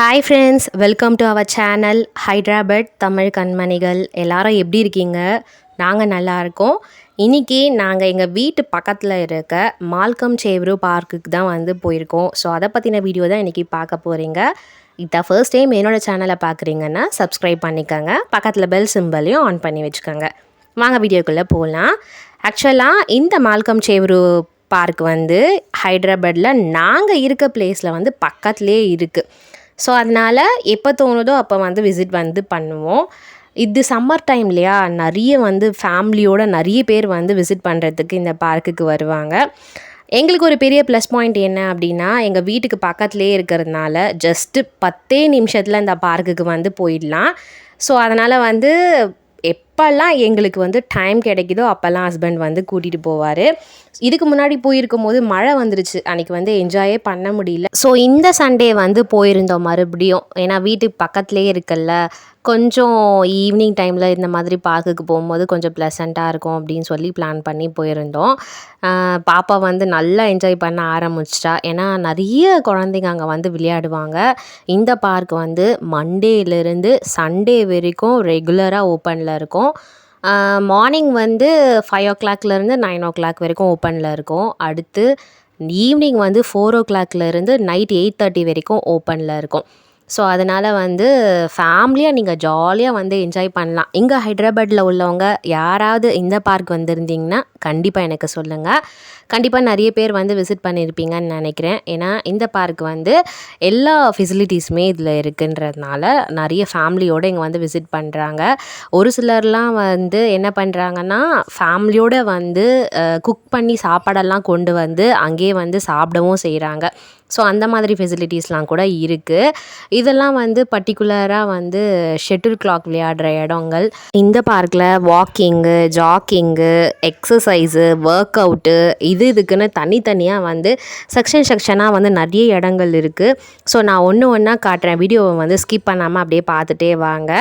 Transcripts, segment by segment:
Hi friends welcome to our channel Hyderabad Tamil கண்மணிகள் எல்லாரும் எப்படி இருக்கீங்க? நாங்கள் நல்லா இருக்கோம். இன்றைக்கி நாங்கள் எங்கள் வீட்டு பக்கத்தில் இருக்க மால்கம் சேவ்ரு பார்க்குக்கு தான் வந்து போயிருக்கோம். ஸோ அதை பற்றின வீடியோ தான் இன்றைக்கி பார்க்க போகிறீங்க இதான் ஃபர்ஸ்ட் டைம் என்னோடய சேனலை பார்க்குறீங்கன்னா சப்ஸ்கிரைப் பண்ணிக்கோங்க. பக்கத்தில் பெல் சிம்பிளையும் ஆன் பண்ணி வச்சுக்கோங்க. வாங்க வீடியோக்குள்ளே போகலாம் ஆக்சுவலாக இந்த மால்கம் சேவ்ரு பார்க் வந்து ஹைதராபாத்தில் நாங்கள் இருக்க பிளேஸில் வந்து பக்கத்துலேயே இருக்குது ஸோ அதனால் எப்போ தோணுதோ அப்போ வந்து விசிட் வந்து பண்ணுவோம். இது சம்மர் டைம் இல்லையா? நிறைய வந்து ஃபேமிலியோட நிறைய பேர் வந்து விசிட் பண்ணுறதுக்கு இந்த பார்க்குக்கு வருவாங்க. எங்களுக்கு ஒரு பெரிய ப்ளஸ் பாயிண்ட் என்ன அப்படின்னா எங்கள் வீட்டுக்கு பக்கத்துலேயே இருக்கிறதுனால ஜஸ்ட்டு பத்தே நிமிஷத்தில் இந்த பார்க்குக்கு வந்து போயிடலாம். ஸோ அதனால் வந்து எப் எப்போல்லாம் எங்களுக்கு வந்து டைம் கிடைக்குதோ அப்போல்லாம் ஹஸ்பண்ட் வந்து கூட்டிகிட்டு போவார். இதுக்கு முன்னாடி போயிருக்கும் போது மழை வந்துருச்சு. அன்றைக்கி வந்து என்ஜாயே பண்ண முடியல. ஸோ இந்த சண்டே வந்து போயிருந்தோம் மறுபடியும். ஏன்னா வீட்டுக்கு பக்கத்துலேயே இருக்குல்ல. கொஞ்சம் ஈவினிங் டைமில் இந்த மாதிரி பார்க்குக்கு போகும்போது கொஞ்சம் ப்ளசண்ட்டாக இருக்கும் அப்படின்னு சொல்லி பிளான் பண்ணி போயிருந்தோம். பாப்பா வந்து நல்லா என்ஜாய் பண்ண ஆரம்பிச்சிட்டா. ஏன்னா நிறைய குழந்தைங்க அங்கே வந்து விளையாடுவாங்க. இந்த பார்க் வந்து மண்டேலேருந்து சண்டே வரைக்கும் ரெகுலராக ஓப்பனில் இருக்கும். மார்னிங் வந்து ஃபைவ் ஓ கிளாக்லேருந்து நைன் ஓ கிளாக் வரைக்கும் ஓப்பனில் இருக்கும். அடுத்து ஈவினிங் வந்து ஃபோர் ஓ கிளாக்லேருந்து நைட் எயிட் தேர்ட்டி வரைக்கும் ஓப்பனில் இருக்கும். ஸோ அதனால் வந்து ஃபேமிலியாக நீங்கள் ஜாலியாக வந்து என்ஜாய் பண்ணலாம். இங்கே ஹைதராபாத்தில் உள்ளவங்க யாராவது இந்த பார்க் வந்திருந்தீங்கன்னா கண்டிப்பாக எனக்கு சொல்லுங்கள் கண்டிப்பாக நிறைய பேர் வந்து விசிட் பண்ணியிருப்பீங்கன்னு நினைக்கிறேன். ஏன்னா இந்த பார்க் வந்து எல்லா ஃபெசிலிட்டிஸுமே இதில் இருக்குன்றதுனால நிறைய ஃபேமிலியோடு இங்கே வந்து விசிட் பண்ணுறாங்க ஒரு சிலர்லாம் வந்து என்ன பண்ணுறாங்கன்னா ஃபேமிலியோடு வந்து குக் பண்ணி சாப்பாடெல்லாம் கொண்டு வந்து அங்கேயே வந்து சாப்பிடவும் செய்கிறாங்க ஸோ அந்த மாதிரி ஃபெசிலிட்டிஸ்லாம் கூட இருக்குது இதெல்லாம் வந்து பர்டிகுலராக வந்து ஷெட்டில் கிளாக் விளையாடுற இடங்கள். இந்த பார்க்கில் walking jogging exercise work out இது இதுக்குன்னு தனித்தனியாக வந்து செக்ஷன் செக்ஷனாக வந்து நிறைய இடங்கள் இருக்குது ஸோ நான் ஒன்று ஒன்றா காட்டுறேன். வீடியோவை வந்து ஸ்கிப் பண்ணாமல் அப்படியே பார்த்துட்டே வாங்க.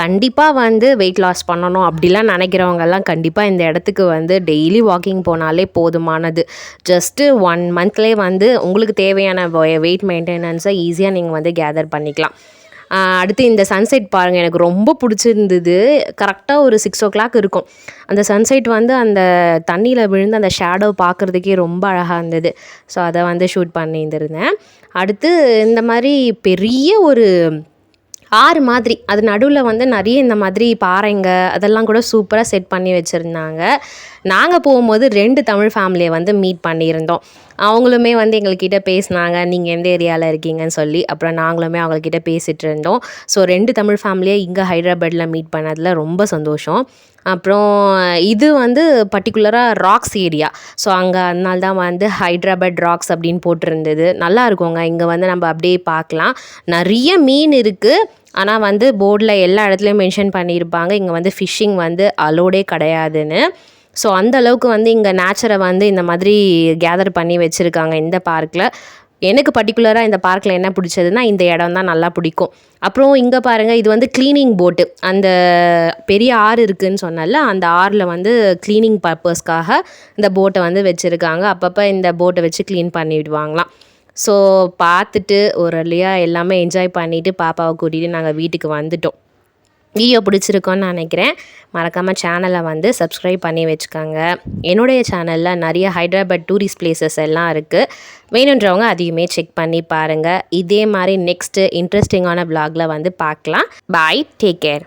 கண்டிப்பாக வந்து வெயிட் லாஸ் பண்ணணும் அப்படிலாம் நினைக்கிறவங்கெல்லாம் கண்டிப்பாக இந்த இடத்துக்கு வந்து டெய்லி வாக்கிங் போனாலே போதுமானது. ஜஸ்ட்டு ஒன் மந்த்லேயே வந்து உங்களுக்கு தேவையான வெயிட் மெயின்டெனன்ஸை ஈஸியாக நீங்கள் வந்து கேதர் பண்ணிக்கலாம். அடுத்து இந்த சன்செட் பாருங்கள் எனக்கு ரொம்ப பிடிச்சிருந்தது. கரெக்டாக ஒரு சிக்ஸ் ஓ கிளாக் இருக்கும். அந்த சன்செட் வந்து அந்த தண்ணியில் விழுந்து அந்த ஷேடோ பார்க்குறதுக்கே ரொம்ப அழகாக இருந்தது. ஸோ அதை வந்து ஷூட் பண்ணியிருந்திருந்தேன் அடுத்து இந்த மாதிரி பெரிய ஒரு ஆறு மாதிரி அது நடுவில் வந்து நிறைய இந்த மாதிரி பாறைங்க அதெல்லாம் கூட சூப்பராக செட் பண்ணி வச்சுருந்தாங்க. நாங்கள் போகும்போது ரெண்டு தமிழ் ஃபேமிலியை வந்து மீட் பண்ணியிருந்தோம். அவங்களுமே வந்து எங்கள்கிட்ட பேசினாங்க நீங்கள் எந்த ஏரியாவில் இருக்கீங்கன்னு சொல்லி. அப்புறம் நாங்களுமே அவங்கக்கிட்ட பேசிகிட்டு இருந்தோம். ஸோ ரெண்டு தமிழ் ஃபேமிலியை இங்கே ஹைதராபாத்தில் மீட் பண்ணதில் ரொம்ப சந்தோஷம். அப்புறம் இது வந்து பர்டிகுலராக ராக்ஸ் ஏரியா ஸோ அங்கே அதனால தான் வந்து ஹைதராபாத் ராக்ஸ் அப்படின்னு போட்டிருந்தது. நல்லா இருக்குங்க. இங்கே வந்து நம்ம அப்படியே பார்க்கலாம். நிறைய மீன் இருக்குது ஆனால் வந்து போர்டில் எல்லா இடத்துலையும் மென்ஷன் பண்ணியிருப்பாங்க. இங்கே வந்து ஃபிஷ்ஷிங் வந்து அலோடே கிடையாதுன்னு. ஸோ அந்த அளவுக்கு வந்து இங்கே நேச்சரை வந்து இந்த மாதிரி கேதர் பண்ணி வச்சுருக்காங்க இந்த பார்க்கில் எனக்கு பர்டிகுலராக இந்த பார்க்கில் என்ன பிடிச்சதுன்னா இந்த இடம் தான் நல்லா பிடிக்கும். அப்புறம் இங்கே பாருங்கள் இது வந்து க்ளீனிங் போட்டு அந்த பெரிய ஆறு இருக்குதுன்னு சொன்னால அந்த ஆறில் வந்து க்ளீனிங் பர்பஸ்க்காக இந்த போட்டை வந்து வச்சுருக்காங்க. அப்பப்போ இந்த போட்டை வச்சு க்ளீன் பண்ணிவிடுவாங்களாம் ஸோ பார்த்துட்டு ஒரு வழியாக எல்லாமே என்ஜாய் பண்ணிவிட்டு பாப்பாவை கூட்டிகிட்டு நாங்கள் வீட்டுக்கு வந்துட்டோம். வீடியோ பிடிச்சிருக்கோன்னு நினைக்கிறேன். மறக்காமல் சேனலை வந்து சப்ஸ்கிரைப் பண்ணி வச்சுக்கோங்க. என்னுடைய சேனலில் நிறைய ஹைதராபாத் டூரிஸ்ட் பிளேசஸ் எல்லாம் இருக்குது வேணுன்றவங்க அதையுமே செக் பண்ணி பாருங்கள் இதே மாதிரி நெக்ஸ்ட்டு இன்ட்ரெஸ்டிங்கான vlogல வந்து பார்க்கலாம். Bye take care